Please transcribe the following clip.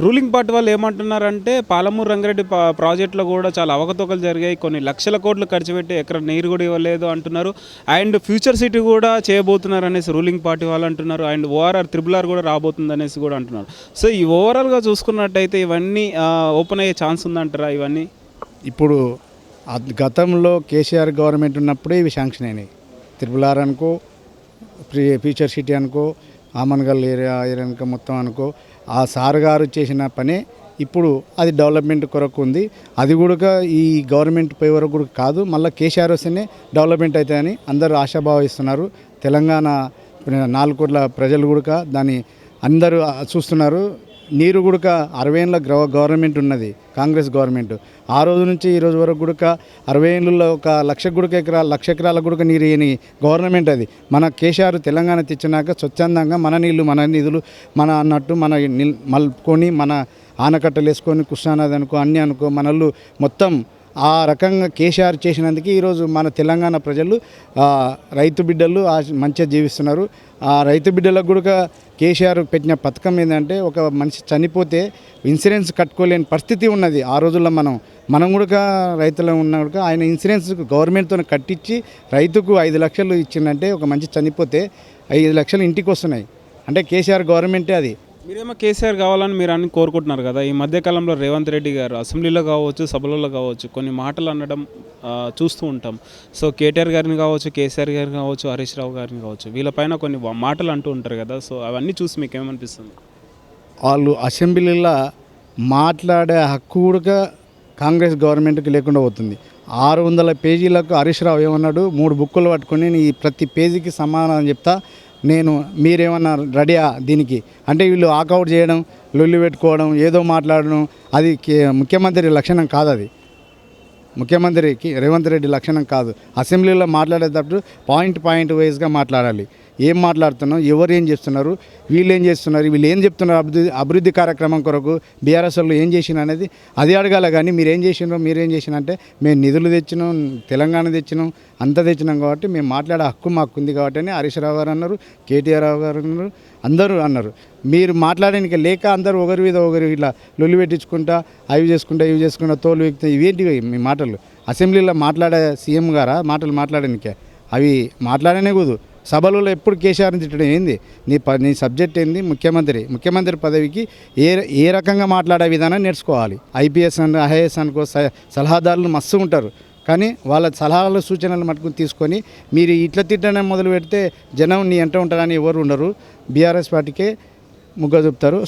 Ruling party వాళ్ళు ఏమంటున్నారంటే పాలమూరు రంగారెడ్డి పా- ప్రాజెక్టులో కూడా చాలా అవకతవకలు జరిగాయి. కొన్ని లక్షల కోట్లు ఖర్చు పెట్టి ఎక్కడ నీరు కూడా ఇవ్వలేదు అంటున్నారు. అండ్ ఫ్యూచర్ సిటీ కూడా చేయబోతున్నారు అనేసి రూలింగ్ పార్టీ వాళ్ళు అంటున్నారు. అండ్ ఓఆర్ఆర్ త్రిబుల్ ఆర్ కూడా రాబోతుంది అనేసి కూడా అంటున్నారు. సో ఈ ఓవరాల్గా చూసుకున్నట్టయితే ఇవన్నీ ఓపెన్ అయ్యే ఛాన్స్ ఉందంటారా ఇవన్నీ? ఇప్పుడు గతంలో కేసీఆర్ గవర్నమెంట్ ఉన్నప్పుడే ఇవి శాంక్షన్ అయినాయి. త్రిబుల్ ఆర్ అనుకో ఫ్యూచర్ సిటీ అనుకో ఆమన్గల్ ఏరియా ఏరియాక మొత్తం అనుకో ఆ సార్ గారు చేసిన పనే ఇప్పుడు అది డెవలప్మెంట్ కొరకు ఉంది. అది కూడా ఈ గవర్నమెంట్ పోయే వరకు కూడా కాదు మళ్ళీ కేసీఆర్ వస్తేనే డెవలప్మెంట్ అవుతాయని అందరూ ఆశాభావిస్తున్నారు తెలంగాణ నాలుగు కోట్ల ప్రజలు కూడా దాన్ని అందరూ చూస్తున్నారు. నీరు గుడక అరవై ఏళ్ళ గ్రవ గవర్నమెంట్ ఉన్నది కాంగ్రెస్ గవర్నమెంట్. ఆ రోజు నుంచి ఈ రోజు వరకు గుడక అరవై ఏళ్ళలో ఒక లక్ష గుడక ఎకరా లక్ష ఎకరాల గుడక నీరు ఇయని గవర్నమెంట్ అది. మన కేసీఆర్ తెలంగాణ తెచ్చినాక స్వచ్ఛందంగా మన నీళ్ళు మన నిధులు మన అన్నట్టు మన మలుపుకొని మన ఆనకట్టలు వేసుకొని కృష్ణానది అనుకో అన్నీ అనుకో మనల్లు మొత్తం ఆ రకంగా కేసీఆర్ చేసినందుకు ఈరోజు మన తెలంగాణ ప్రజలు రైతు బిడ్డలు ఆ మంచిగా జీవిస్తున్నారు. ఆ రైతు బిడ్డలకు కూడా కేసీఆర్ పెట్టిన పథకం ఏంటంటే ఒక మనిషి చనిపోతే ఇన్సూరెన్స్ కట్టుకోలేని పరిస్థితి ఉన్నది ఆ రోజుల్లో మనం. మనం కూడా రైతులు ఉన్న కూడా ఆయన ఇన్సూరెన్స్ గవర్నమెంట్తో కట్టించి రైతుకు ఐదు లక్షలు ఇచ్చిందంటే ఒక మంచి చనిపోతే ఐదు లక్షలు ఇంటికి వస్తున్నాయి. అంటే కేసీఆర్ గవర్నమెంటే అది. మీరేమో కేసీఆర్ కావాలని మీరు అని కోరుకుంటున్నారు కదా. ఈ మధ్యకాలంలో రేవంత్ రెడ్డి గారు అసెంబ్లీలో కావచ్చు సభలలో కావచ్చు కొన్ని మాటలు అనడం చూస్తూ ఉంటాం. సో కేటీఆర్ గారిని కావచ్చు కేసీఆర్ గారిని కావచ్చు హరీష్ రావు గారిని కావచ్చు వీళ్ళపైన కొన్ని మాటలు అంటూ ఉంటారు కదా. సో అవన్నీ చూసి మీకు ఏమనిపిస్తుంది వాళ్ళు అసెంబ్లీలో మాట్లాడే హక్కు కూడా కాంగ్రెస్ గవర్నమెంట్కి లేకుండా పోతుంది. ఆరు వందల పేజీలకు హరీష్ రావు ఏమన్నాడు? మూడు బుక్కులు పట్టుకొని నీ ప్రతి పేజీకి సమాధానం చెప్తా. నేను మీరేమన్నా రెడీయా దీనికి? అంటే వీళ్ళు ఆకౌట్ చేయడం లొల్లి పెట్టుకోవడం ఏదో మాట్లాడడం అది ముఖ్యమంత్రి లక్షణం కాదు అది. ముఖ్యమంత్రికి రేవంత్ రెడ్డి లక్షణం కాదు. అసెంబ్లీలో మాట్లాడేటప్పుడు పాయింట్ పాయింట్ వైజ్గా మాట్లాడాలి. ఏం మాట్లాడుతున్నాం ఎవరు ఏం చేస్తున్నారు? వీళ్ళు ఏం చేస్తున్నారు? వీళ్ళు ఏం చెప్తున్నారు? అభివృద్ధి అభివృద్ధి కార్యక్రమం కొరకు బీఆర్ఎస్ వాళ్ళు ఏం చేసిన అనేది అది అడగాల కానీ మీరు ఏం చేసినారో మీరు ఏం చేసిన అంటే మేము నిధులు తెచ్చినాం తెలంగాణ తెచ్చినాం అంత తెచ్చినాం కాబట్టి మేము మాట్లాడే హక్కు మాకు ఉంది కాబట్టి అని హరీష్ రావు గారు అన్నారు కేటీఆర్ రావు గారు అన్నారు అందరూ అన్నారు. మీరు మాట్లాడడానికి లేక అందరూ ఒకరి మీద ఒకరు ఇట్లా లొల్లి పెట్టించుకుంటా అవి చేసుకుంటా ఇవి చేసుకుంటా తోలు వ్యక్తి ఇవేంటివి మీ మాటలు? అసెంబ్లీలో మాట్లాడే సీఎం గారా? మాటలు మాట్లాడడానికే అవి మాట్లాడనే కుదు సభలలో ఎప్పుడు కేసీఆర్ని తిట్టడం ఏంది? నీ ప నీ సబ్జెక్ట్ ఏంది? ముఖ్యమంత్రి ముఖ్యమంత్రి పదవికి ఏ ఏ రకంగా మాట్లాడే విధానం నేర్చుకోవాలి? ఐపీఎస్ అని ఐఏఎస్ అనుకో సలహాదారులు మస్తు ఉంటారు. కానీ వాళ్ళ సలహాలు సూచనలు మటుకు తీసుకొని మీరు ఇట్లా తిట్టడం మొదలు పెడితే జనం నీ ఎంట ఉంటారని ఎవరు ఉండరు. బీఆర్ఎస్ పార్టీకే ముగ్గ చూపుతారు